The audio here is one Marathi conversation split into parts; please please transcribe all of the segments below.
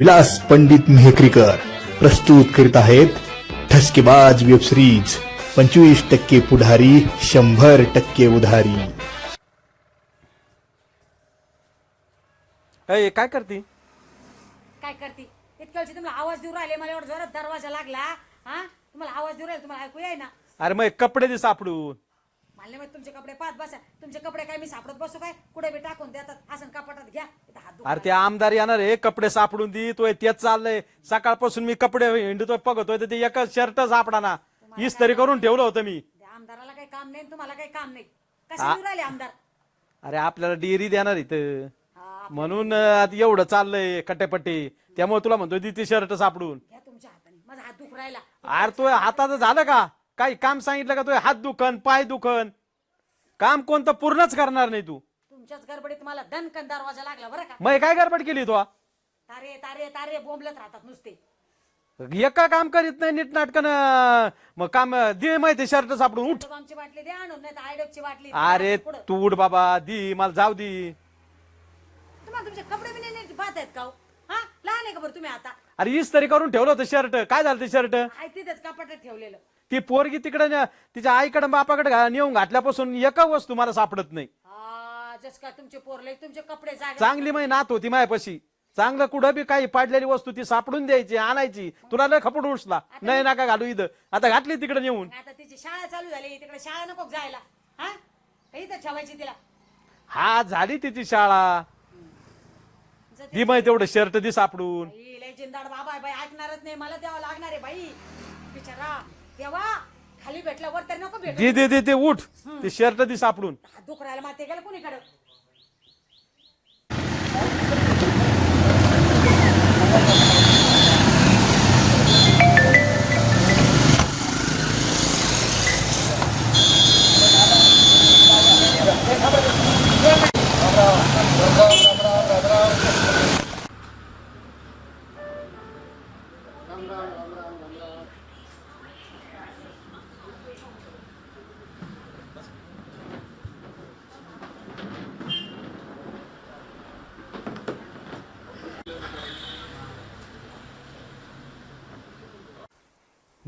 विलास पंडित मेहकरीकर प्रस्तुत करीत आहेत ठसकेबाज वेब सिरीज पंचवीस टक्के पुढारी शंभर टक्के उधारी. अय काय करते? काय करते? इतक्या वेळची तुम्हाला आवाज देऊ राहिले मला एवढा जोरात दरवाजा लागला हा? तुम्हाला आवाज देऊ राहिले तुम्हाला ऐकू ना अरे मग कपडे दे सापडून. नाही माहीत तुमचे कपडे पाहत बसा. तुमचे कपडे काय मी सापडत बसू काय? कुठे बी टाकून देतात. असं कपाटात घ्या. इथं हात दुखा. अरे ते आमदार येणार आहे कपडे सापडून दी तो तेच चाललंय. सकाळपासून मी कपडे हिंडतोय बघतोय तर ते एकच शर्ट सापडाना. इस्त्री करून ठेवलं होतं मी. त्या आमदाराला काही काम नाही आणि तुम्हाला काही काम नाही. कसे देऊ राहिले आमदार? अरे आपल्याला डेअरी देणार इथं. हा, म्हणून अं, आता एवढं चाललंय कटेपट्टे त्यामुळे तुला म्हणतोय दी ते शर्ट सापडून. घ्या तुमच्या हाताने. माझा हात दुख राहिला. अरे तो हाताचं झालं का? काही काम सांगितलं का? तो हात दुखन पाय दुखन. काम कोणतं पूर्णच करणार नाही तू. तुमच्याच गडबडीत मला दणकन दरवाजा लागला बरं का? मग काय गडबड केली तू तारे तारे तारे बोंबलत राहतात नुसते. एका काम करीत नाही नीट नाटकन मग काम दे माहिती शर्ट सापडून उठ. आमची बाटली द्या आणून नाही तर आयडपची बाटली अरे पुढं. तू उठ बाबा दी मला जाऊ दे. तुम्हाला तुमचे कपडे बी नाही पाहत आहेत का हो? हा? लहान आहे का बरं तुम्ही आता? अरे हीच तरी करून ठेवलं होतं शर्ट. काय झालं ते शर्ट? आहे तिथेच कपाटात ठेवलेलं. ती पोरगी तिकडे तिच्या आईकडे बापाकडे नेऊन घातल्यापासून एका वस्तू मला सापडत नाही. जस का तुमचे पोरले तुमचे कपडे जागे चांगली माही नात होती मायापाशी. चांगलं कुठं बी काही पाडलेली वस्तू ती सापडून द्यायची आणायची. तुला लय खपड उठला नाही नका घालू इथं. आता घातली तिकडे नेऊन. आता तिची शाळा चालू झाली. तिकडे शाळा नको जायला. हा? ठेवायची तिला. हा झाली तिची शाळा. दी माहिती तेवढं शर्ट दी सापडून. जिंदाड बाबा ऐकणारच नाही. मला द्यावं लागणार आहे बाई. बिचारा. देवा खाली भेटला वर तरी नको भेट. दे दे दे ते उठ. ते शर्ट दी सापडून. हात दुख राहिला माते गेलं कोणीकडं?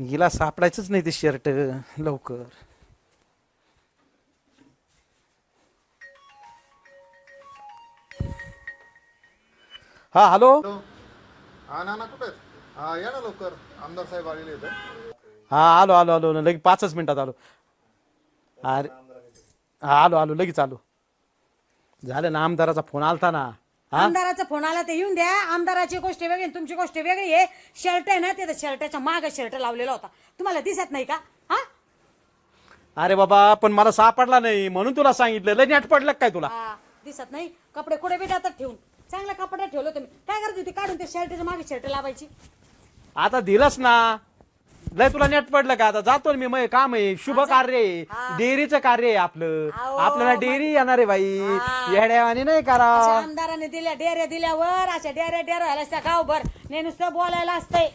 हिला सापडायचंच नाही ते शर्ट लवकर. हा हॅलो? हा नाना कुठे आहेत? हा या ना लवकर. आमदार साहेब आलेले हा. आलो आलो आलो लगेच पाचच मिनिटात आलो. अरे हा आलो आलो. लगेच आलो. झालं ना आमदाराचा फोन आलता ना. आमदाराचा फोन आला ते येऊन द्या. आमदाराची गोष्ट वेगळी आणि तुमची गोष्ट वेगळी आहे. शर्ट आहे ना ते शर्टाच्या माग शर्ट लावलेला होता. तुम्हाला दिसत नाही का? हा? अरे बाबा पण मला सापडला नाही. म्हणून तुला सांगितलं. लय नेट पडलं काय तुला? हा, दिसत नाही. कपडे कुठे बी जातात ठेवून? चांगल्या कपड्यात ठेवलं तुम्ही. काय करायचं होती? काढून ते शर्टाच्या मागे शर्ट लावायची. आता दिलंच ना. लय तुला नेट पडलं का आता? जातो ना मी मग काम आहे शुभ कार्य आहे. हा. डेअरीचं कार्य आहे आपलं. आपल्याला डेअरी येणार आहे बाई. हा. येड्यावानी नाही करा. अशा आमदाराने दिल्या डेऱ्या दिल्यावर अशा डेऱ्या डेऱ्या असत्या गावभर. ने नुसतं बोलायला असतंय.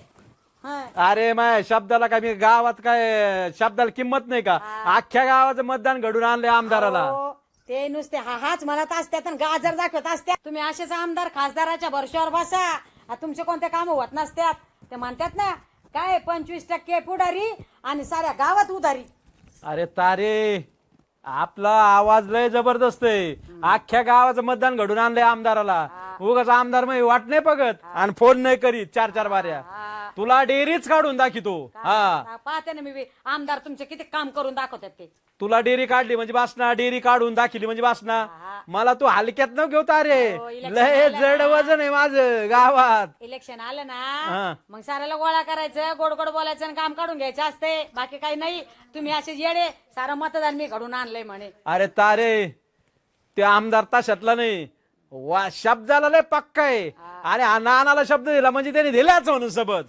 हा. अरे माय शब्दाला काय मी गावात काय शब्दाला किंमत नाही का? अख्ख्या गावाचं मतदान घडून आणलंय आमदाराला. ते नुसते हा हाच म्हणत असत्यात आणि गाजर दाखवत असत्या तुम्ही असेच आमदार खासदाराच्या भरशावर बसा. आ, तुमचे कोणते काम होत नसत्यात. ते म्हणतात ना काय पंचवीस टक्के पुढारी आणि साऱ्या गावात उधारी. अरे तारे आपला आवाज लय जबरदस्त आहे. अख्ख्या गावाचं मतदान घडून आणलंय आमदाराला. उगाच आमदार मग वाट नाही बघत आणि फोन नाही करीत चार चार बाऱ्या हा. तुला डेअरीच काढून दाखितो हा हा, पाहते ना मी बी. आमदार तुमचे किती काम करून दाखवतात ते. तुला डेअरी काढली म्हणजे बासना डेअरी काढून दाखिली म्हणजे बासना. हा. मला तू हलक्यात न घेऊ तारे हो, लय आलं जड ना. वजन आहे माझं गावात. इलेक्शन आलं हा. ना मग साऱ्याला गोळा करायचं गोड गोड बोलायचं आणि काम काढून घ्यायचं असते. बाकी काही नाही. तुम्ही असे येडे सारं मतदान मी घडून आणलंय म्हणे. अरे तारे ते आमदार ताशातला नाही. वा शब्दाला लय पक्का आहे. अरे हा नानाला शब्द दिला म्हणजे त्याने दिलाच म्हणून सबज.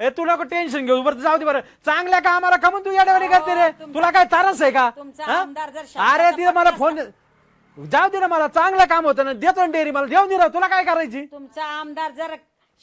ए तू नको टेन्शन घेऊ. बरं जाऊ दे बरं. चांगल्या कामाला कमून तू येड्यावानी करते रे. तुला काय तारस आहे का? तुमचा हा? आमदार जर शब्दाचा अरे तिथं मला फोन जाऊ दे ना मला. चांगलं काम होतं ना. देतो ना डेअरी मला. देऊन दे ना. तुला काय करायची? तुमचा आमदार जर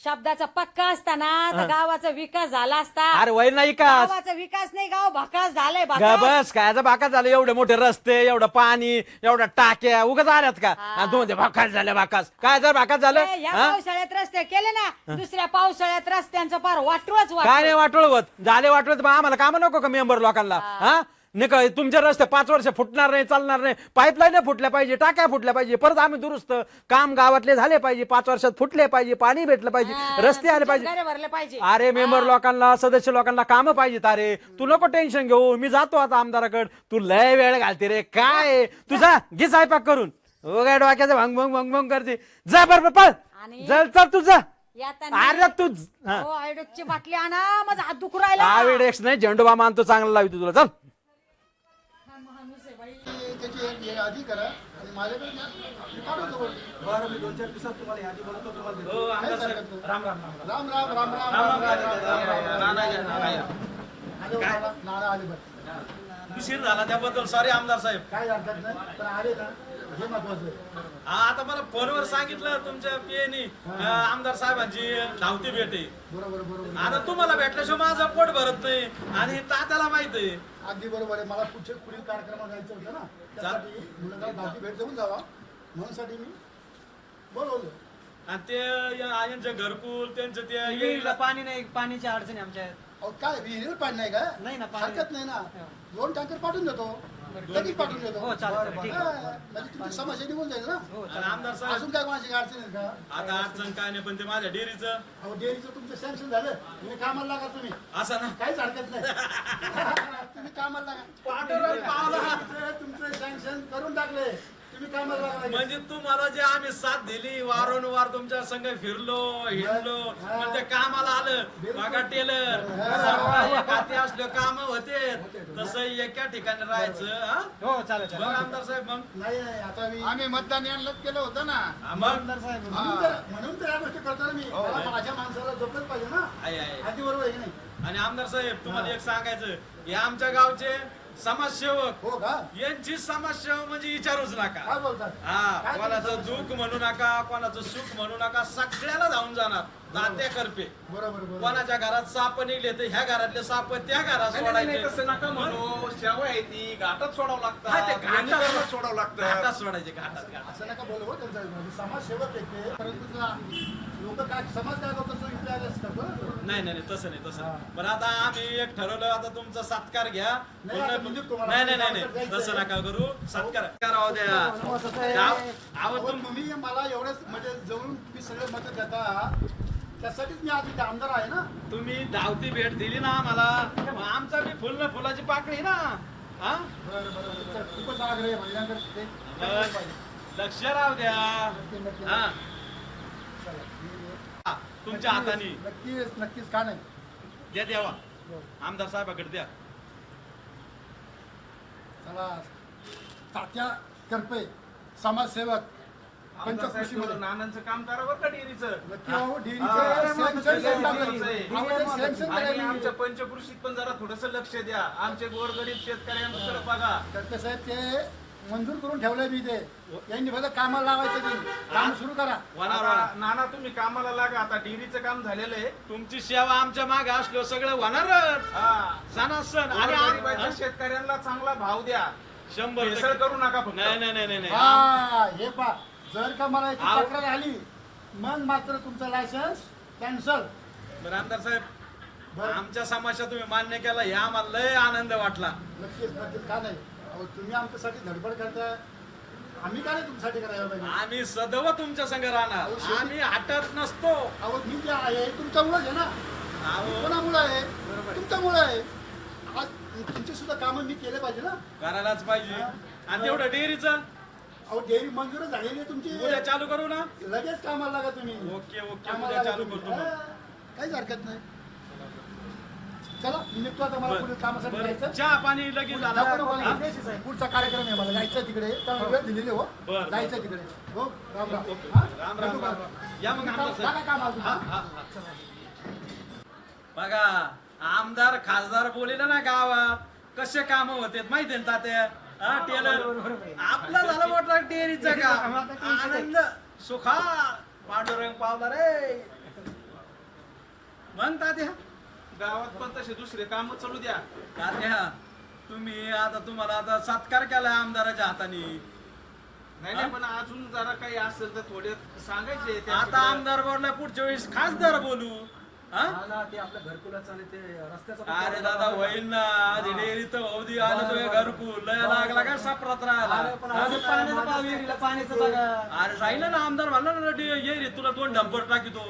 शब्दाचा पक्का असताना तर गावाचा विकास झाला असता. अरे वैर नाही का? गावाचा विकास नाही गाव भकास झालाय गा भकास बस कायचा भाकाच झालं? एवढे मोठे रस्ते एवढं पाणी एवढ्या टाक्या उगाच आल्यात का? आणि तू म्हणते भाकास झाल्या भाकास. काय जर भाकास झालं? ए, या हा? पावसाळ्यात रस्ते केले ना दुसऱ्या पावसाळ्यात रस्त्यांचं फार वाटूच काय नाही वाट वाटोळ होत झाले वाटोळ तर आम्हाला काम नको का मेंबर लोकांना? हा? नाही का तुमचे रस्ते पाच वर्ष फुटणार नाही चालणार नाही. पाईपलाईन फुटल्या पाहिजे टाक्या फुटल्या पाहिजे परत आम्ही दुरुस्त काम गावातले झाले पाहिजे पाच वर्षात फुटले पाहिजे पाणी भेटलं पाहिजे रस्ते आले पाहिजे. अरे मेंबर लोकांना सदस्य लोकांना कामं पाहिजेत अरे. तू नको टेन्शन घेऊ मी जातो आता आमदाराकडे. तू लय वेळ घालते रे काय? तुझा घे स्वयंपाक करून. हो काय डोक्याचं भंग भंग भंग भंग करते. जा बरोबर पळ. चल चल तू जा. अरे तू हा. बाटली आणा माझा हात दुखू राहिला. नाही झेंडूबा मानतो चांगला लावतो तुला. चल. हे आधी करा आणि माझ्याकडे द्या. मी पाठवतो वरती. बरं मी दोन चार दिवसात तुम्हाला यादी बनवतो तुम्हाला देतो. राम राम राम राम राम राम राम राम राम राम राम आले बाबा, नाना आले बरं उशीर झाला त्याबद्दल सॉरी आमदार साहेब काय हरकत नाही पण आले ना हे महत्वाचं आहे. हा, आता मला फोनवर सांगितलं तुमच्या पीएनी आमदार साहेबांची धावती भेट. आहे बरोबर बरोबर. आता तुम्हाला भेटल्याशिवाय माझं पोट भरत नाही आणि तात्याला माहीत आहे. अगदी बरोबर आहे. मला पुढचे पुढील कार्यक्रमात जायचं होतं ना त्यासाठी मुलाला गावची भेट देऊन जावा. म्हणून साठी मी बोलवलं. आणि ते या- यांचं घरकुल त्यांचं ते विहिरीला पाणी नाही पाण्याची अडचणी आमच्या. आहेत. अहो काय विहिरीवर पाणी नाही का? नाही ना, पाणी हरकत नाही. ना. दोन टँकर पाठवून देतो. लगेच पाठवून देतो. हो ठीक आहे. हा, म्हणजे तुमची समस्या निघून जाईल ना? हो आणि. आमदार साहेब अजून काय काय अडचण आहे का? आता अडचण काय नाही पण ते माझ्या डेअरीचं अहो डेअरीचं तुमचं सँक्शन झालं. तुम्ही कामाला लागा तुम्ही. असं ना? काहीच हरकत नाही. तुम्ही कामाला लागा. पावला. डेअरीचं तुमचं सँक्शन करून टाकले म्हणजे तुम्हाला जे आम्ही साथ दिली वारंवार तुमच्या संघ फिरलो हिंडलो हा. पण ते कामाला आलं. बघा टेलर. खाते असलं काम होते. तसं एका ठिकाणी राहायचं हा? हो चालेल आमदार साहेब मग? नाही नाही आता मी आम्ही मतदान यांनाच केलं होतं ना. हा, मग? आमदार साहेब म्हणून तर म्हणून तर या गोष्टी करतो ना मी मला माझ्या माणसाला झोपलंच पाहिजे ना. आहे आहे आधी बरोबर आहे की नाही? आणि आमदार साहेब तुम्हाला एक सांगायचं हे आमच्या गावचे समाजसेवक. हो का? यांची समाजसेवा म्हणजे विचारूच काय नका बोलतात? हा काय कोणाचं दुःख म्हणू नका कोणाचं सुख म्हणू नका सगळ्याला धावून जाणार. तात्या करपे. बरोबर बरोबर. कोणाच्या घरात साप निघले तर ह्या घरातले साप त्या घरात सोडायचे. तसं नका म्हणू. शेवय आहे ती घाटात सोडावं हा, ते लागतं घाटात- घाटात सोडावं लागतं. घाटात सोडायचे घाटात घाटात. असं नका बोलू हो त्यांचा म्हणजे समाजसेवक आहे ते परंतु लोक काय समाज काय करतो तो ना तो. नाही नाही नाही, तसं नाही तसं नाही. पण आता आम्ही एक ठरवलं आता तुमचा सत्कार घ्या. नाही, आता म्हणजे तुम्हाला नाही नाही नाही नाही जायचं तसं. नका करू. सत्कार करावं द्या. अहो, तुम- तुम्ही मला एवढंच म्हणजे जवळून तुम्ही सगळे मत देता. त्यासाठीच मी आज इथे आमदार आहे ना. तुम्ही धावती भेट दिली ना आम्हाला. मग आमचा बी फुल न फुलाची पाकळी ना. हा? बरं बरं तुमचं खूपच आग्रह आहे महिलांकडे ते बरं. पाहिजे. लक्ष राहू द्या. नक्की, नक्की. हा. चला, मी- हा, तुमच्या हाताने. नक्कीच नक्कीच का नाही? द्या द्यावा आमदार साहेबाकडे द्या. चला. तात्या करपे समाजसेवक. पंचकृषीमध्ये नानांचं काम करा बरं का डेअरीचं? हा, आमच्या पंचकृषीत पण जरा थोडस लक्ष द्या. आमचे गोरगरीब शेतकऱ्यांकडे बघा. करपे साहेब ते मंजूर करून ठेवलंय मी ते. यांनी फक्त कामाला लावायचं ते काम सुरू करा. नाना तुम्ही कामाला लागा. आता डेअरीचं काम झालेलं आहे. तुमची सेवा आमच्या मागे असलो सगळं होणारच. हा. सणासण आणि शेतकऱ्यांना चांगला भाव द्या. शंभर. करू नका फक्त. नाही नाही नाही नाही नाही. हा हे पा जर का मला याची आव- तक्रार आली मग मात्र तुमचं लायसन्स कॅन्सल बरं आमदार साहेब बरं. आमच्या समस्या तुम्ही मान्य केला हे आम्हाला लय आनंद वाटला. नक्कीच नक्कीच. का नाही? अहो तुम्ही आमच्यासाठी धडपड करताय. आम्ही का नाही तुमच्यासाठी करायला पाहिजे? आम्ही सदैव तुमच्या संग राहणार. शेवटी- आम्ही हटत नसतो. अहो मी जे आहे तुमच्यामुळेच आहे ना? अहो, कोणामुळे आहे? तुमच्यामुळे आहे. आज तुमचे सुद्धा कामं मी केले पाहिजे ना? करायलाच पाहिजे. आणि तेवढं डेअरीचं? अहो डेअरी मंजूर झालेली आहे तुमची उद्या चालू करू ना लगेच कामाला लागा तुम्ही ओके ओके कामाला उद्या लागा चालू तुम्ही. करतो मग. हा, काहीच हरकत नाही चला मी निघतो आता मला पुढे कामासाठी बरं, जायचं चहा पाणी लगेच झालं नको, नको, हा? नको. पुढचा कार्यक्रम आहे मला जायचं तिकडे त्यामुळे वेळ दिलेली हो बरं. जायचं तिकडे हो राम राम ओके. हा? राम राम भेटू राम का? राम. या मग आमदार लागा साहेब कामाला तुम्ही. हा, हा, हा. बघा आमदार खासदार बोलले ना गावात कसे काम होते माहिती आहे ना तात्या हा टेलर. आपला झाला मोठा टेरीचा काम आनंद. सुखा. पांडुरंग पावला रे. मग तात्या गावात पण तसे दुसरे काम चालू द्या. तात्या तुम्ही आता तुम्हाला आता सत्कार केलाय आमदाराच्या हाताने. नाही नाही पण अजून जरा काही असेल तर थोडे सांगायचे आता. आमदार बोलला पुढच्या वेळेस खासदार बोलू. ना, ते आपल्या घरकुलाचं आणि ते रस्त्याचं पण अरे दादा. होईल ना. आधी डेअरी तर अवधी आलं तो घरकुल. लय लागला का पण राहिला अरे राहिलं ना आमदार म्हणला ना डे- ये रे तुला दोन डंपर टाकीतो.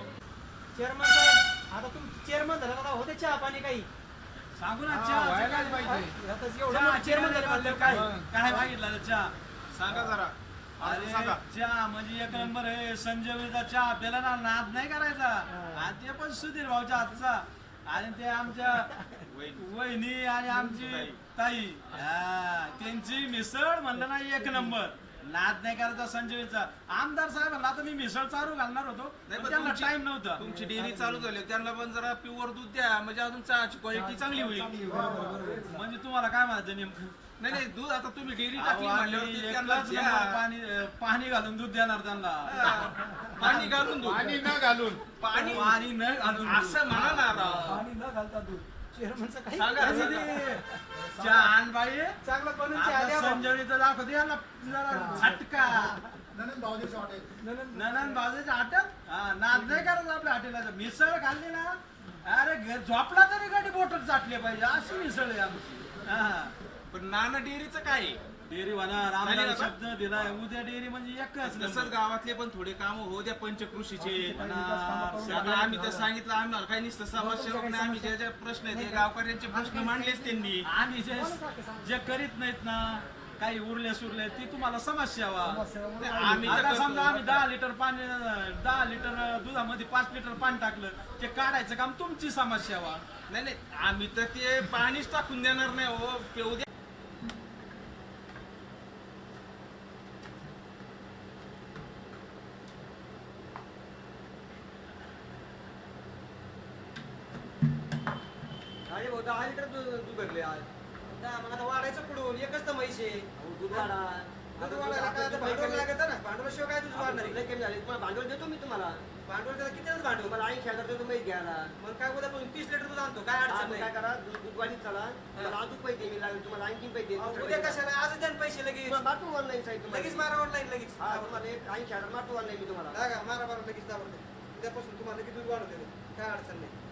चेअरमन साहेब आता तुम्ही चेअरमन झाला आता होते चहा पाणी काही? सांगू ना हा, चहा व्हायला काय पाहिजे. आता एवढं चहा मोठं चेअरमन झाले काय? काय मागितलं चहा? सांगा जरा. अजून सांगा. चहा म्हणजे एक नंबर आहे. संजयचा चहा आपल्याला ना नाद नाही करायचा. आणि ते पण सुधीर भाऊच्या हातचा. आणि ते आमच्या वहिनी. आणि आमची ताई. हा, त्यांची मिसळ म्हणलं ना एक नंबर. नाद नाही करायचा संजयचा आमदार साहेबांना आता मी मिसळ चालू घालणार होतो. नाही पण पण त्यांना तुमची- टाइम नव्हता. तुमची डेअरी चालू झाली. त्यांना पण जरा प्युअर दूध द्या. म्हणजे अजून चहाची क्वालिटी चांगली होईल. म्हणजे तुम्हाला काय म्हणायचं नेमकं? नाही नाही दूध आता तुम्ही डेअरी टाकली म्हणल्यावरती त्यांना द्या. पाणी पाणी घालून दूध देणार त्यांना. पाणी घालून दूध. पाणी न घालून. पाणी पाणी न घालून दूध. असं म्हणा ना राव पाणी न घालता दूध. चेअरमनचं काही सांगा काही सांगा. नाही. चहा आण बाई. चांगलं बनवून चहा आता द्या बा. संजयचं दाखवते याला जरा झटका. नंतर भाऊजीचं हॉटेल. नंदन- ननन बाजूच्या हाट्यात हा नाद नाही आपल्या हॉटेलाचं मिसळ खाल्ली ना अरे झोपला तरी गाडी बोटल चाटली पाहिजे. अशी मिसळ आहे आमची. हा. पण नाना डेअरीचं काय आहे? डेअरी होणार आम्हाला का? शब्द दिलाय उद्या डेअरी म्हणजे एकच तसंच नंबर. गावातले पण थोडे काम होऊ द्या पंचकृषीचे होणार. आता आम्ही तर सांगितलं आम्हाला काही नुसतं समस्या नाही आम्ही ज्या ज्या प्रश्न आहेत ते गावकऱ्यांचे प्रश्न मांडलेच त्यांनी आम्ही जे जे करीत नाहीत ना काही उरले सुरले ती तुम्हाला समस्या वा ते आम्ही तर आता करतो. समजा आम्ही दहा लिटर पाणी दहा लिटर दुधामध्ये पाच लिटर पाणी टाकलं ते काढायचं काम तुमची समस्या वा नाही नाही आम्ही तर ते पाणीच टाकून देणार नाही हो पेऊ द्या अरे भाऊ दहा लिटर दूध भरले आज दहा मग आता वाढायचं कुठून एकच तर म्हैस आहे. दूध वाढा दूध वाढायला काय आता भांडवल लागत ना. भांडवलाशिवाय काय दूध वाढणार आहे? लय कमी झाले. तुम्हाला भांडवल देतो मी तुम्हाला. भांडवल त्याला किती भांडवल तुम्हाला ऐंशी हजार देतो मी घ्यायला. मग काय उद्या पण तीस लिटर दूध आणतो काय हा, अडचण नाही. काय करा दूध दूध वाढीत चला. तुम्हाला अजून पैसे मी लागेल तुम्हाला आणखी पैसे देईन. अहो, उद्या कशाला? आज द्या ना पैसे लगेच. तुम्हाला मारतो ऑनलाईन तुम्हाला. लगेच मारा ऑनलाईन लगेच. हा तुम्हाला एक ऐंशी हजार मारतो ऑनलाईन मी तुम्हाला. लागा, मारा मारा लगेच दाबा उद्यापासून तुम्हाला लगेच दूध वाढवते काय अडचण नाही.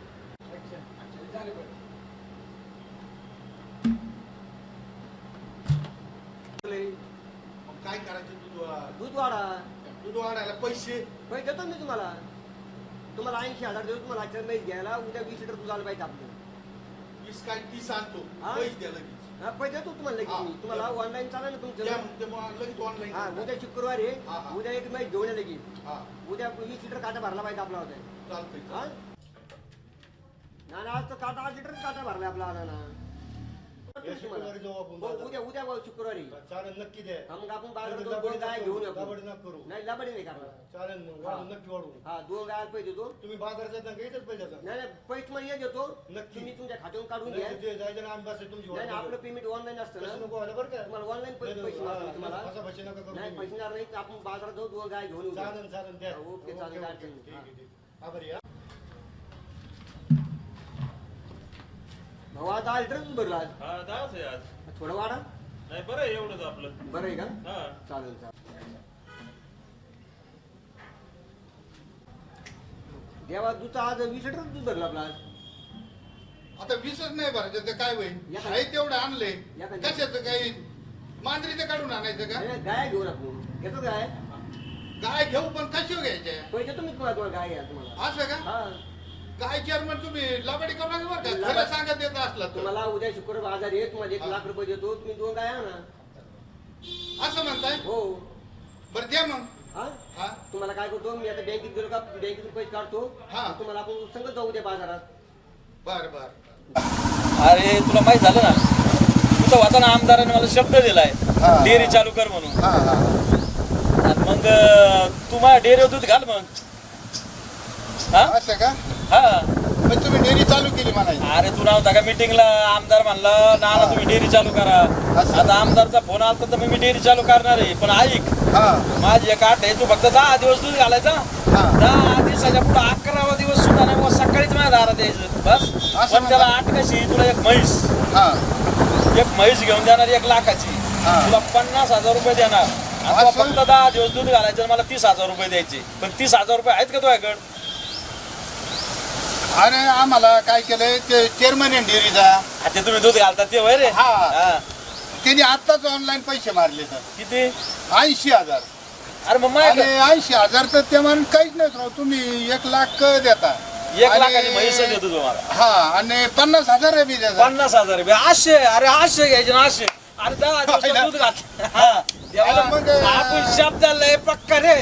मग काय करायचं दूध वा- दूध वाढा. दूध वाढायला पैसे. पैसे देतो मी तुम्हाला. तुम्हाला ऐंशी हजार देतो तुम्हाला आजच्या मैस घ्यायला उद्या वीस लिटर दूध आलं पाहिजे आपलं वीस काय तीस आणतो. हा? पैसे द्या लगेच. हा पैसे देतो तुम्हाला लगेच हा. मी. तुम्हाला ऑनलाईन चालेल ना द्या तुमचं मग ते मग लगेच ऑनलाईन हा उद्या शुक्रवारी आहे. हा. उद्या एक मैस घेऊन या लगेच. हा. उद्या वीस लिटर काटा भरला पाहिजे आपला होता चालतंय हा? ना आज तर काटा आठ लिटर काटा भरला आपला ना या शुक्रवारी जाऊ आपण हो, बाजारात. उद्या उद्या बघ शुक्रवारी चालेल नक्की द्या हा, मग आपण बाजारात नाही, जाऊन दोन गाय घेऊन करू, येऊ लबाडी नको करू. नाही लबाडी नाही करणार चालेल मग नक्की वाढू हा दोन गाय पैसे देतो तुम्ही बाजारात जाता पैसे. नाही नाही पैसे मला ये देतो नक्की. तुम्ही तुमच्या खात्यातून काढून घ्या नाही, ते जायचं ना आम्ही बसेल तुमची नाही वाट नाही, आपलं बघत. पेमेंट ऑनलाईन असतं तसं ना नको व्हायला बरं का तुम्हाला ऑनलाईन पैसे नाही, पैसे हा, मागतो तुम्हाला असं भाषा नका करू नाही तुम्ही. पैसे देणार नाही तर आपण बाजारात जाऊ दोन गाय घेऊन येऊ चालेल चालेल द्या हा, ओके, चालेल, काय अडचण नाही. ठीक आहे, ठीक आहे. आभारी हा. भाऊ आज दूध भरला आज. हा दहाच आहे आज. थोडं वाढा. नाही बरं आहे एवढंच आपलं. बरं आहे का? हा. चालेल चालेल. देवा दूध आज वीस लिटर दूध भरलं आपलं आज. आता वीसच नाही भरायचं तर काय होईल? या का? आहे तेवढं आणले का? कशाचं काही? मांजरीचं काढून आणायचं का? नाही, नाही, गाय घेऊन आपण घेतो गाय. गाय घेऊ पण कशी घ्यायच्या पैसे मी तुम्हाला तुम्हाला गाय घ्या तुम्हाला. असं का? हा. काय चेअरमन तुम्ही? लबाडी करू नका बरं का? खरं सांगत येत असला तर. तुम्हाला उद्या शुक्रवार बाजार आहे तुम्हाला एक. लाख रुपये देतो तुम्ही दोन गाय आणा असं म्हणताय? हो. बरं द्या मग. हा? हा? तुम्हाला काय करतो मी आता बँकेत गेलो का बँकेतून पैसे काढतो. हा. तुम्हाला आपण संगत जाऊ द्या बाजारात. बर बर. अरे तुला माहीत झालं ना? तुझा होता ना आमदाराने मला शब्द दिलाय. हा. डेअरी चालू कर म्हणून. हा हा. आणि मग अं, तू माझ्या डेअरीवर दूध घाल मग. हा? असं का? हा. मग तुम्ही डेअरी चालू केली म्हणायची. अरे तू नव्हता का मीटिंगला आमदार म्हणला नाना तुम्ही डेअरी चालू करा. असं. आता आमदारचा फोन आला तर मी डेअरी चालू करणार आहे. पण ऐक हा. माझी एक आठ आहे. तू फक्त दहा दिवस दूध घालायचा. हा. दहा दिवसाच्या पुढे अकरावा दिवस सुद्धा नाही बुवा, सकाळीच माझ्या दारात यायचं. बस. असं पण त्याला आठ कशी? तुला एक म्हैस. हा. एक म्हैस घेऊन देणार एक लाखाची. हा. तुला पन्नास हजार रुपये देणार. आणि तुला असं? फक्त दहा दिवस दूध घालायचं आणि मला तीस हजार रुपये द्यायचे. पण तीस हजार रुपये आहेत का तुझ्याकडे? अरे आम्हाला काय केलंय ते चेअरमन आहे डेअरीचा ते तुम्ही दूध घालता ते वय रे? हा. हा. त्यांनी आत्ताच ऑनलाईन पैसे मारले तर किती? ऐंशी हजार. अरे मग आणि माझ्याकडे ऐंशी हजार तर ते म्हणून काहीच नाही राव तुम्ही एक लाख देता. एक आणि- लाखाची म्हैस देतो तुम्हाला. हा आणि पन्नास हजार आहे बी देता पन्नास हजार रुपये आठशे अरे आठशे घ्यायचे ना आठशे. अरे दहा हायला. दूध घात हा. अरे मग, आपण शब्दाला लय पक्का रे.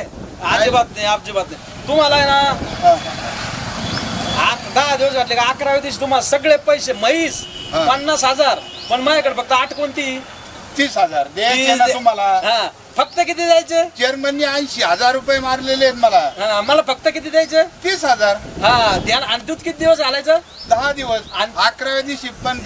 अजिबात नाही अजिबात नाही. तुम्हाला आहे ना हा. दहा दिवस घातले का अकराव्या दिवशी तुम्हाला सगळे पैसे म्हैस हा. पन्नास हजार. पण माझ्याकडे फक्त आठ कोणती? तीस हजार. द्यायचे ना तुम्हाला. हा. फक्त किती द्यायचे? चेअरमननी ऐंशी हजार रुपये मारलेले आहेत मला. हा, मला फक्त किती द्यायचे? तीस हजार. हा ध्यान आणि दूध किती दिवस घालायचं? दहा दिवस. आणि- अकराव्या दिवशी पण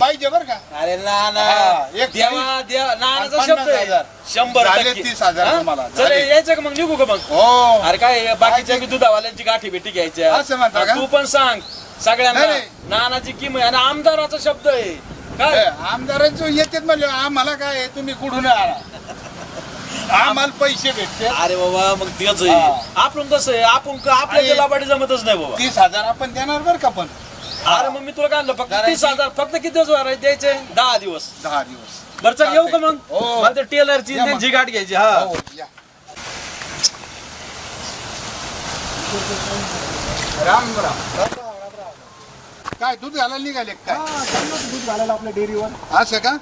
पाहिजे बर का? अरे ना ना. हा, एक देवा देवा नानाचा शब्द आहे. हजार. शंभर झाले टक्के. तीस हजार हा? तुम्हाला, चल झाले. यायचं का मग? निघू का मग? हो. अरे काय बाकीच्या बी दुधावाल्यांची गाठी भेटी घ्यायच्या. असं म्हणता का? तू पण सांग सगळ्यांना. नाही, नाही. नानाची किंमत आणि आमदाराचा शब्द आहे. काय? आमदारांचं येतात म्हणले आम्हाला काय आहे, तुम्ही कुठून आला? आम्हाला पैसे भेटते अरे बाबा मग तेच हा. आहे आपण कसं आहे? आपण आपल्या आणि- लाबाडी जमतच नाही बाबा. तीस हजार आपण देणार बर का पण? अरे मग मी तुला काय आणलं फक्त तीस हजार फक्त किती दिवस भरायचे द्यायचे? दहा दिवस. दहा दिवस. बरं चल येऊ का मग? हो. मला ते टेलरची या मग. त्यांची गाठ घ्यायची हा. हो, या. राम राम काय दूध घालायला निघाले का काय? दूध घालायला आपल्या डेअरीवर. असं का?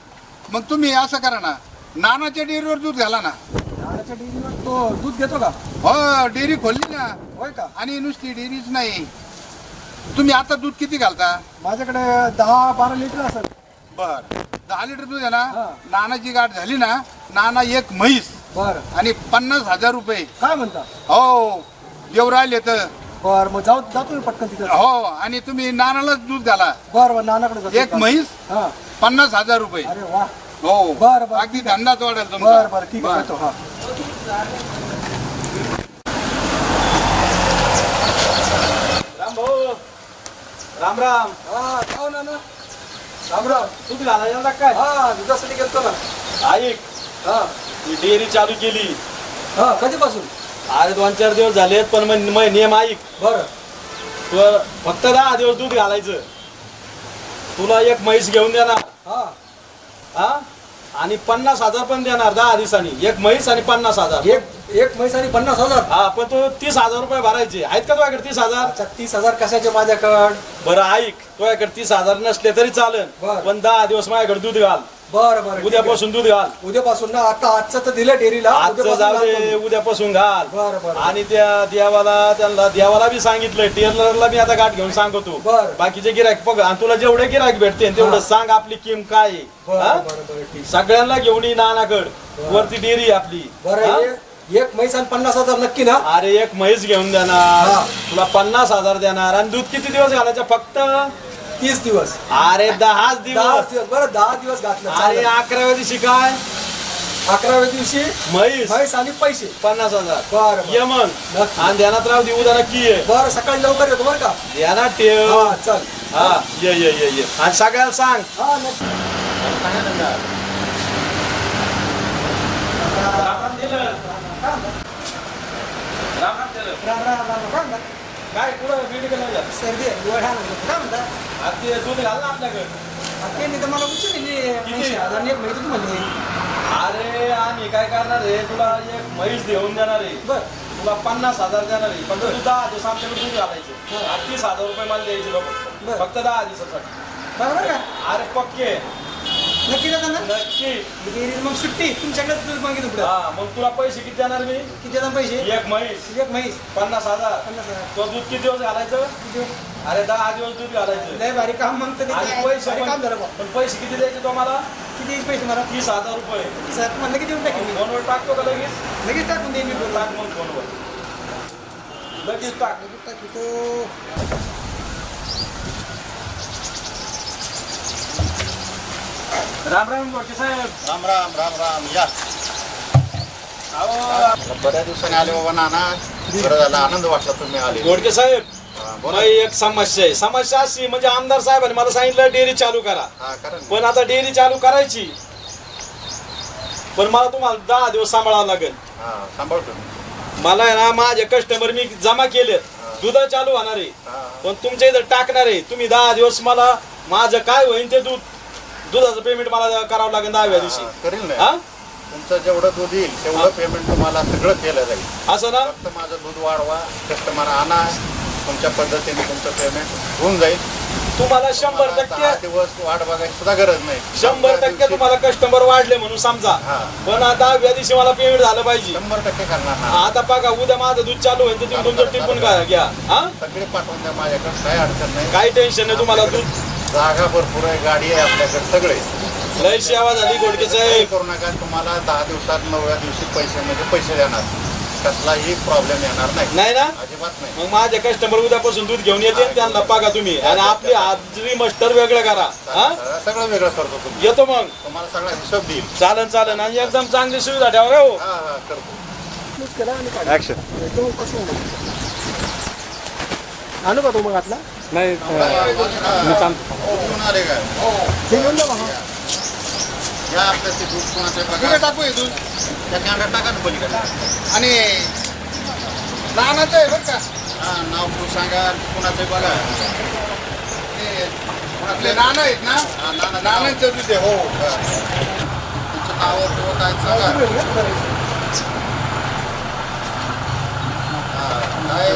मग तुम्ही असं करा ना नानाच्या डेअरीवर दूध घाला ना. नाण्याच्या डेअरीवर तो दूध देतो का? हो डेअरी खोलली ना. होय का? आणि नुसती डेअरीच नाही. तुम्ही आता दूध किती घालता? माझ्याकडे दहा बारा लिटर असेल. बर. दहा लिटर दूध आहे ना. नानाची गाठ झाली ना नाना एक म्हैस बरं. आणि पन्नास हजार रुपये. काय म्हणता? हो देव राहिले तर बरं मग जाऊ जातो मी पटकन तिथं. हो आणि तुम्ही नानालाच दूध घाला. बरं बरं नानाकडे जातो एक म्हैस हा. पन्नास हजार रुपये. अरे वा. हो. बरं, बरं. अगदी धंदाच वाढेल तुमचा. बरं बरं ठीक आहे बरं. हा राम भाऊ राम राम. हा जाऊ ना राम राम. दूध घालायला काय? हा दुधासाठी गेलतो ना. ऐक. हा. ही डेअरी चालू केली. हा कधीपासून? अरे दोन चार दिवस झालेत पण मग मग नियम ऐक. बरं. तू फक्त दहा दिवस दूध घालायचं. तुला एक म्हैस घेऊन देणार. हा. हा? आणि पन्नास हजार पण देणार दहा दिवसांनी. एक म्हैस आणि पन्नास हजार. एक एक म्हैस आणि पन्नास हजार? हा पण तू तीस हजार रुपये भरायचे. आहेत का तुझ्याकडे तीस हजार? अच्छा तीस हजार कशाचे माझ्याकडं? बरं ऐक. तुझ्याकडे तीस हजार नसले तरी चालेल. बरं. पण दहा दिवस माझ्याकडे दूध घाल. बरं बरं. उद्यापासून दूध घाल उद्यापासून ना आता आजचं तर दिलं डेअरीला आजचं उद्यापासून जाऊ घालतो दे. उद्यापासून घाल बरं, बरं. आणि त्या देवाला त्यांना देवाला बी सांगितलंय टेलरला मी आता गाठ घेऊन सांगतो बरं. बाकीचे गिरायक बघ आणि तुला जेवढे गिरायक भेटते तेवढं. सांग आपली किम काय आहे. हा? बरं बरं बरं ठीक सगळ्यांना घेऊन ये नानाकड वरती डेअरी आहे आपली बरं एक म्हैस आणि पन्नास हजार नक्की ना अरे एक म्हैस घेऊन देणार हा. तुला पन्नास हजार देणार आणि दूध किती दिवस घालायचं फक्त तीस दिवस अरे दहाच दहा दिवस दिवस बरं दहा दिवस घातलं अरे चालेल. अकराव्या दिवशी काय अकराव्या दिवशी म्हैस म्हैस आणि पैसे पन्नास हजार बरं, बरं. ये मग नक्की. आणि ध्यानात राहू दे उद्या नक्की ये बरं सकाळी लवकर येतो बरं का ध्यानात ठेव हा चल हा ये ये ये ये आणि सगळ्याला सांग हा नक्की राम राम राम राम. काय कुठं मेडिकल सर्दी आहे. आणलं. काय म्हणता? आता ते दूध घाल ना आपल्याकडे. आता त्यांनी तर मला उचलली ऐंशी हजार आणि एक म्हैस होती म्हणली अरे आम्ही काय करणार आहे? तुला एक म्हैस देऊन देणार आहे. बर. तुला पन्नास हजार देणार आहे. फक्त तू दहा दिवस आमच्याकडे दूध घालायचे आणि तीस हजार रुपये मला द्यायचे लोक. बरं. फक्त दहा दिवसासाठी. बरोबर का? अरे पक्के. नक्की जाता ना? नक्की. डेअरी मग सुट्टी तुमच्याकडे दूध मागितलं पुढे. हा मग तुला पैसे किती देणार मी? किती देतात पैसे? एक म्हैस. एक म्हैस. पन्नास हजार. पन्नास हजार. तो दूध किती दिवस घालायचं? किती? अरे दहा दिवस दूध घालायचं. लय भारी काम मग आणि ते पैसे भारी काम पण झालं बा. पण पैसे किती द्यायचे तुम्हाला? किती पैसे मला तीस हजार रुपये. तीस हजार. तुम्हाला लगेच देऊन टाकेन मी. फोनवर टाकतो का लगेच? लगेच टाकून देईन मी टाक मग फोनवर. लगेच टाक. लगेच टाकतो. राम राम गोडके साहेब. राम राम राम राम या. अहो बऱ्याच दिवसाने आले बाबा नाना. बरं झालं आनंद वाटला तुम्ही आले. गोडके साहेब हा. मग एक समस्या आहे. समस्या अशी म्हणजे आमदार साहेबांनी मला सांगितलं डेअरी चालू करा. हा करा ना. पण आता डेअरी चालू करायची. पण मला तुम्हाला दहा दिवस सांभाळावं लागेल. हा सांभाळतो मी. मला आहे ना माझे कस्टमर मी जमा केलेत. दुध चालू होणार आहे. हा. पण तुमच्या इथं टाकणार आहे. तुम्ही दहा दिवस मला माझं काय होईल ते दूध? दुधाचं पेमेंट मला करावं लागेल दहाव्या दिवशी. करील हा? ना तुमचं जेवढं दूध येईल तेवढं पेमेंट तुम्हाला सगळं केलं जाईल. असं ना? फक्त माझं दूध वाढवा कस्टमर आणा तुमच्या पद्धतीने तुमचं पेमेंट होऊन जाईल. तुम्हाला शंभर तुम्हाला टक्के दिवस वाट बघायची सुद्धा गरज नाही. शंभर टक्के दिवशी तुम्हाला कस्टमर वाढले म्हणून समजा. हा. पण आता दहाव्या दिवशी मला पेमेंट झालं पाहिजे. शंभर टक्के करणार ना. आता बघा उद्या माझं दूध चालू होईल तर तुम्ही तुमचं टिपून घ्या घ्या. हा? सगळे पाठवून द्या माझ्याकडे काही अडचण नाही. काही टेन्शन नाही तुम्हाला दूध जागा भरपूर आहे गाडी आहे आपल्याकडे सगळे. लय सेवा झाली घोडके काही साहेब करू नका तुम्हाला दहा दिवसात नवव्या दिवशी पैसे म्हणजे पैसे देणार. कसलाही प्रॉब्लेम येणार नाही. नाही ना? अजिबात नाही. मग माझे कस्टमर उद्यापासून दूध घेऊन येते आणि त्यांना बघा तुम्ही. आणि आपली हाजरी मस्टर वेगळं करा. हा? सगळं वेगळं करतो तुम्ही. येतो मग. तुम्हाला सगळा हिशोब देईल. चालन चालन. आणि एकदम चांगली सुविधा ठेवा हो. हा हा करतो. आणू का तो मग आतला? नाही काय या आपल्या ते दूध कोणाचं बघा टाकू दूध. त्या कॅमेरा टाका ना पलीकडे. आणि लहानाचं आहे बरं का. हा नाव तू सांगा कोणाचं बघा. आपले नाना आहेत ना? हा, नाना- नानांचं दूध आहे हो. हा. तुमचं नाव किंवा काय सांगा हा, काय?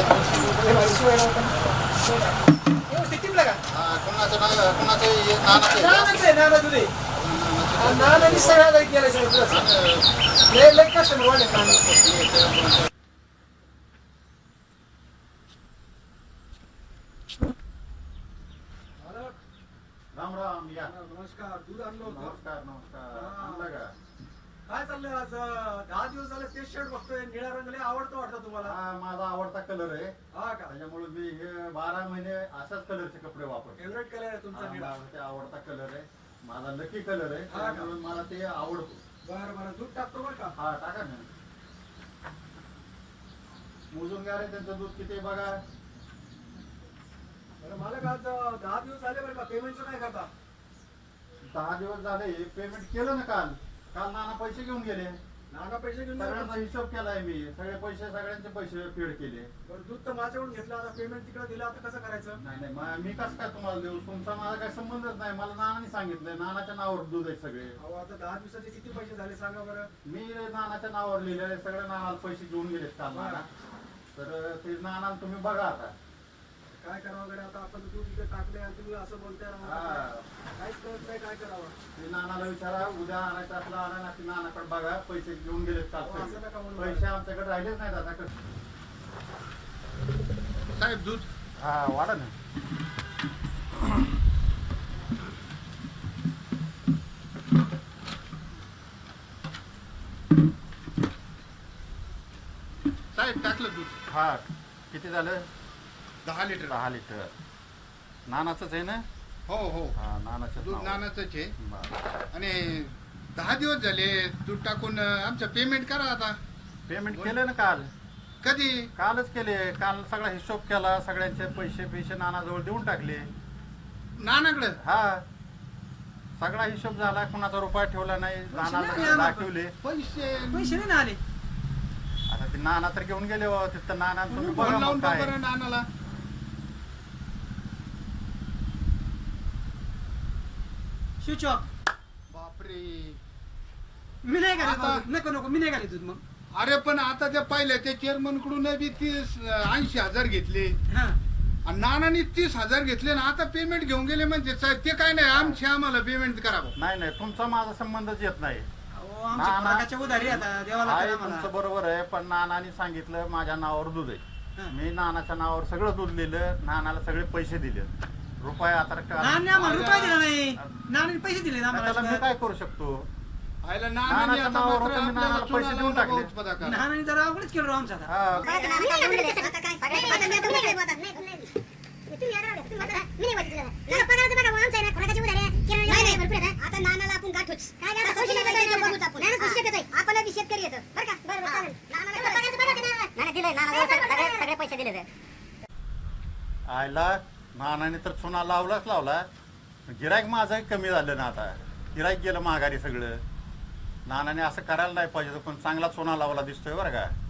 हा, कोणाचं का? आहे नाना दूध नानाने सगळं लय लय कस्टमर वाढले नाना राम राम या नमस्कार दूध आणलं होतं नमस्कार नमस्कार हा. आणलं का आज दहा दिवस झाले तेच शर्ट बघतोय निळा रंग लय आवडतो वाटतं तुम्हाला? हा माझा आवडता कलर आहे. हा का? त्याच्यामुळे मी हे बारा महिने अशाच कलरचे कपडे वापरतो. फेवरेट कलर आहे तुमचा हा, निळा. ते आवडता कलर आहे. माझा लकी कलर आहे. हा का? त्यामुळे मला ते आवडतो. बरं बरं. दूध टाकतो बरं का? हा टाका ना. मोजून घ्या रे त्यांचं दूध किती आहे बघा. बरं मला आज अं, दहा दिवस झाले बरं का? पेमेंटचं काय करता? दहा दिवस झाले पेमेंट केलं ना काल. काल नाना पैसे घेऊन गेले. नाना पैसे घेऊन सगळ्यांचा. हिशोब केलाय मी. सगळे पैसे सगळ्यांचे पैसे पेड केले. बरं दूध तर माझ्याकडून घेतलं आता पेमेंट तिकडे दिलं आता कसं करायचं? नाही नाही मा- मी कसं काय तुम्हाला देऊ? तुमचा माझा काही संबंधच नाही. मला नानाने सांगितलंय. नानाच्या नावावर दूध आहे सगळे. अहो आता दहा दिवसाचे किती पैसे झाले सांगा बरं. मी नानाच्या नावावर लिहिलेले सगळ्या नानाला पैसे घेऊन गेलेत काल नाना. तर ते नाना तुम्ही बघा आता. काय करावं वगैरे आता आपण दूध इथे टाकले आणि तुम्ही असं बोलताय हा. काहीच कळत नाही काय करावं. ते नानाला विचारा उद्या आणायचं असलं आणा ना की नानाकडे बघा पैसे घेऊन गेलेत काल अहो, असं नका. म्हणू पैसे आमच्याकडे राहिलेच नाहीत आता. कसं साहेब दूध. हा वाढा ना. साहेब टाकलं दूध. हा किती झालं? दहा लिटर. दहा लिटर. नानाचंच आहे ना? हो हो. हा नानाचं दूध नानाचंच आहे. पेमेंट आणि दहा दिवस झाले दूध टाकून आमचं पेमेंट करा आता. केलं ना काल? कधी? कालच केले. काल सगळा हिशोब केला. सगळ्यांचे पैसे पैसे नानाजवळ देऊन टाकले. नानाकडं? हा. सगळा हिशोब झाला. कुणाचा रुपया ठेवला नाही. नानाला दाखवले. पैसे पैसे नाही ना आले. आता ते नाना तर घेऊन गेले हो. तिथं नाना तुम्ही फोन बघा लावून मग काय नानाला. स्विच ऑफ बापरे. मी नाही आता-. नको नको मी नाही घालीत दूध मग. अरे पण आता ते पाहिलं ते चेअरमनकडून बी तीस ऐंशी हजार घेतले. हा. आणि नानाने तीस हजार घेतले ना आता पेमेंट घेऊन गेले म्हणजे साहेब ते काय नाही आमची आम्हाला पेमेंट करावं नाही नाही तुमचा माझा संबंधच येत नाही. अहो, आमच्या ना, उधारी आता आहे तुमचं बरोबर आहे पण नानाने सांगितलं माझ्या नावावर दूध हा. आहे मी नानाच्या नावावर सगळं दूध लिहिलं नानाला सगळे पैसे दिले. रुपये आता नानी आम्हाला रुपये दिला नाही. नानी पैसे दिले ना त्याला मी आम्हाला काय करू शकतो? आयला नानाच्या नानाने आता नावावर मात्र होतं, मी आपल्याला नानाला पैसे चुना देऊन लावला टाकले. भाऊच पदा करा. नानाने जरा अवघडच केलं राव आमचा आता. हा. आता नानाला आपण गाठूच. काय आपण. आधी शेतकरी येतो. बरं का? बरं बरं चालेल. नाना दिलंय नाना सगळे सगळे पैसे दिले आयला नानाने तर चुना लावलाच लावला. गिरायक माझं कमी झालं ना आता. गिरायक गेलं माघारी सगळं. नानाने असं करायला नाही पाहिजे. पण चांगला चुना लावला दिसतोय बरं का.